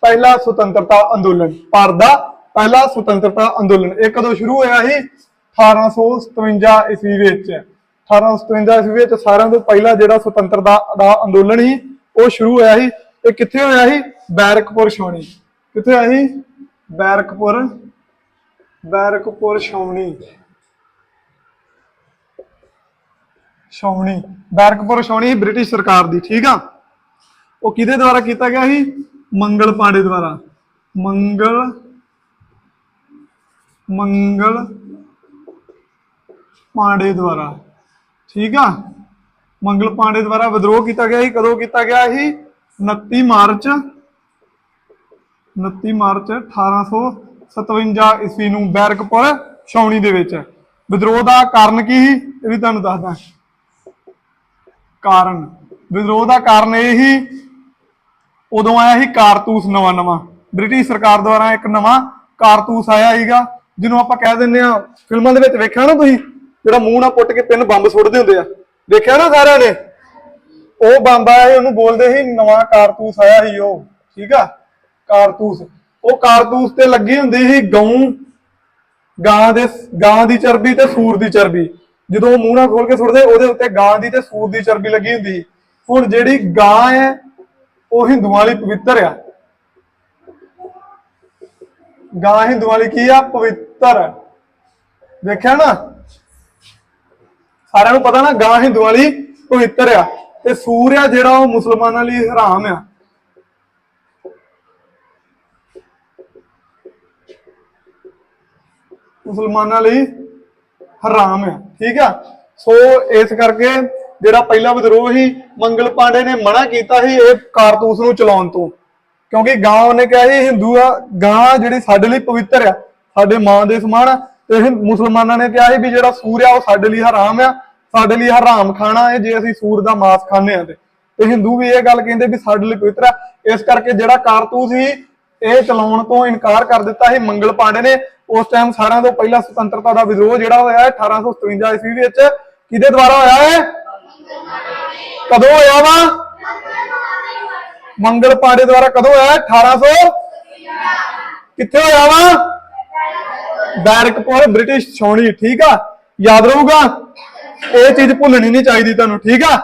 ਪਹਿਲਾ ਸੁਤੰਤਰਤਾ ਅੰਦੋਲਨ, ਭਾਰਤ ਦਾ ਪਹਿਲਾ ਸੁਤੰਤਰਤਾ ਅੰਦੋਲਨ। ਇਹ ਕਦੋਂ ਸ਼ੁਰੂ ਹੋਇਆ ਸੀ? 1857 ਈਸਵੀ ਵਿੱਚ। 1857 ਈਸਵੀ ਵਿੱਚ ਸਾਰਿਆਂ ਤੋਂ ਪਹਿਲਾ ਜਿਹੜਾ ਸੁਤੰਤਰਤਾ ਦਾ ਅੰਦੋਲਨ ਸੀ, ਉਹ ਸ਼ੁਰੂ ਹੋਇਆ ਸੀ। ਇਹ ਕਿੱਥੇ ਹੋਇਆ ਸੀ? ਬੈਰਕਪੁਰ ਛਾਉਣੀ। ਕਿੱਥੇ ਹੋਇਆ ਸੀ? ਬੈਰਕਪੁਰ। ਬੈਰਕਪੁਰ ਛਾਉਣੀ। ਛਾਉਣੀ। ਬੈਰਕਪੁਰ ਛਾਉਣੀ ਬ੍ਰਿਟਿਸ਼ ਸਰਕਾਰ ਦੀ, ਠੀਕ ਆ? ਉਹ ਕਿਹਦੇ ਦੁਆਰਾ ਕੀਤਾ ਗਿਆ ਸੀ? ਮੰਗਲ ਪਾਂਡੇ ਦੁਆਰਾ। ਮੰਗਲ ਮੰਗਲ ਪਾਂਡੇ ਦੁਆਰਾ। ਠੀਕ ਆ? ਮੰਗਲ ਪਾਂਡੇ ਦੁਆਰਾ ਵਿਦਰੋਹ ਕੀਤਾ ਗਿਆ ਸੀ। ਕਦੋਂ ਕੀਤਾ ਗਿਆ ਸੀ? 29 ਮਾਰਚ 29 ਮਾਰਚ 1857 ਈਸਵੀ ਨੂੰ ਬੈਰਕਪੁਰ, ਛਾਉਣੀ ਦੇ ਵਿੱਚ। ਵਿਦਰੋਹ ਦਾ ਕਾਰਨ ਕੀ ਸੀ? ਇਹ ਵੀ ਤੁਹਾਨੂੰ ਦੱਸਦਾ। ਕਾਰਨ। ਵਿਦਰੋਹ ਦਾ ਕਾਰਨ ਇਹ ਹੀ ਉਦੋਂ ਆਇਆ ਸੀ ਕਾਰਤੂਸ ਨਵਾਂ ਨਵਾਂ। ਬ੍ਰਿਟਿਸ਼ ਸਰਕਾਰ ਦੁਆਰਾ ਇੱਕ ਨਵਾਂ ਕਾਰਤੂਸ ਆਇਆ ਸੀਗਾ, ਜਿਹਨੂੰ ਆਪਾਂ ਕਹਿ ਦਿੰਦੇ ਆ ਫਿਲਮਾਂ ਦੇ ਵਿੱਚ ਵੇਖਿਆ ਨਾ ਤੁਸੀਂ? ਜਿਹੜਾ ਮੂੰਹ ਨਾਲ ਪੁੱਟ ਕੇ ਪਿੰਨ ਬੰਬ ਸੁੱਟਦੇ ਹੁੰਦੇ ਆ। ਵੇਖਿਆ ਨਾ ਸਾਰਿਆਂ ਨੇ? ਉਹ ਬੰਬ ਆਇਆ ਸੀ, ਉਹਨੂੰ ਬੋਲਦੇ ਸੀ, ਨਵਾਂ ਕਾਰਤੂਸ ਆਇਆ ਸੀ ਉਹ। ਠੀਕ ਆ? ਕਾਰਤੂਸ। ਉਹ ਕਾਰਤੂਸ ਤੇ ਲੱਗੀ ਹੁੰਦੀ ਸੀ ਗਊ, ਗਾਂ ਦੇ, ਗਾਂ ਦੀ ਚਰਬੀ ਤੇ ਸੂਰ ਦੀ ਚਰਬੀ। ਜਦੋਂ ਉਹ ਮੂੰਹ ਨਾਲ ਖੋਲ ਕੇ ਸੁੱਟਦੇ, ਉਹਦੇ ਉੱਤੇ ਗਾਂ ਦੀ ਤੇ ਸੂਰ ਦੀ ਚਰਬੀ ਲੱਗੀ ਹੁੰਦੀ ਸੀ। ਹੁਣ ਜਿਹੜੀ ਗਾਂ ਹੈ ਉਹ ਹਿੰਦੂਆਂ ਲਈ ਪਵਿੱਤਰ ਆ। ਗਾਂ ਹਿੰਦੂਆਂ ਲਈ ਕੀ ਆ? ਪਵਿੱਤਰ। ਦੇਖਿਆ ਨਾ? ਸਾਰਿਆਂ ਨੂੰ ਪਤਾ ਨਾ, ਗਾਂ ਹਿੰਦੂਆਂ ਲਈ ਪਵਿੱਤਰ ਆ। ਤੇ ਸੂਰ ਆ ਜਿਹੜਾ ਉਹ ਮੁਸਲਮਾਨਾਂ ਲਈ ਹਰਾਮ ਆ। ਮੁਸਲਮਾਨਾਂ ਲਈ ਹਰਾਮ ਆ। ਠੀਕ ਆ? ਸੋ ਇਸ ਕਰਕੇ ਜਿਹੜਾ ਪਹਿਲਾ ਵਿਦਰੋਹ ਸੀ, ਮੰਗਲ ਪਾਂਡੇ ਨੇ ਮਨਾ ਕੀਤਾ ਸੀ ਇਹ ਕਾਰਤੂਸ ਨੂੰ ਚਲਾਉਣ ਤੋਂ। ਕਿਉਂਕਿ ਗਾਂ ਉਹਨੇ ਕਿਹਾ ਸੀ ਹਿੰਦੂ ਆ ਗਾਂ ਜਿਹੜੀ ਸਾਡੇ ਲਈ ਪਵਿੱਤਰ ਆ, ਸਾਡੇ ਮਾਂ ਦੇ ਸਮਾਨ ਤੇ ਇਹ ਮੁਸਲਮਾਨਾਂ ਨੇ ਕਿਹਾ ਸੀ ਵੀ ਜਿਹੜਾ ਸੂਰ ਆ, ਉਹ ਸਾਡੇ ਲਈ ਹਰਾਮ ਆ, ਸਾਡੇ ਲਈ ਹਰਾਮ ਖਾਣਾ ਹੈ ਜੇ ਅਸੀਂ ਸੂਰ ਦਾ ਮਾਸ ਖਾਂਦੇ ਆ ਤੇ। ਤੇ ਹਿੰਦੂ ਵੀ ਇਹ ਗੱਲ ਕਹਿੰਦੇ ਵੀ ਸਾਡੇ ਲਈ ਪਵਿੱਤਰ ਆ। ਇਸ ਕਰਕੇ ਜਿਹੜਾ ਕਾਰਤੂਸ ਸੀ, ਇਹ ਚਲਾਉਣ ਤੋਂ ਇਨਕਾਰ ਕਰ ਦਿੱਤਾ ਸੀ ਮੰਗਲ ਪਾਂਡੇ ਨੇ। ਉਸ ਟਾਈਮ ਸਾਰਿਆਂ ਤੋਂ ਪਹਿਲਾ ਸੁਤੰਤਰਤਾ ਦਾ ਵਿਦਰੋਹ ਜਿਹੜਾ ਹੋਇਆ ਹੈ 1857 ਈਸਵੀ ਵਿੱਚ ਕਿਹਦੇ ਦੁਆਰਾ ਹੋਇਆ ਹੈ? ਕਦੋਂ ਹੋਇਆ ਵਾ? ਮੰਗਲ ਪਾਂਡੇ ਦੁਆਰਾ ਕਦੋਂ ਹੋਇਆ? 1800 ਕਿੱਥੇ ਹੋਇਆ ਵਾ? ਬੈਰਕਪੁਰ ਬ੍ਰਿਟਿਸ਼ ਛਾਉਣੀ, ਠੀਕ ਆ? ਯਾਦ ਰਹੂਗਾ? ਇਹ ਚੀਜ਼ ਭੁੱਲਣੀ ਨਹੀਂ ਚਾਹੀਦੀ ਤੁਹਾਨੂੰ, ਠੀਕ ਆ?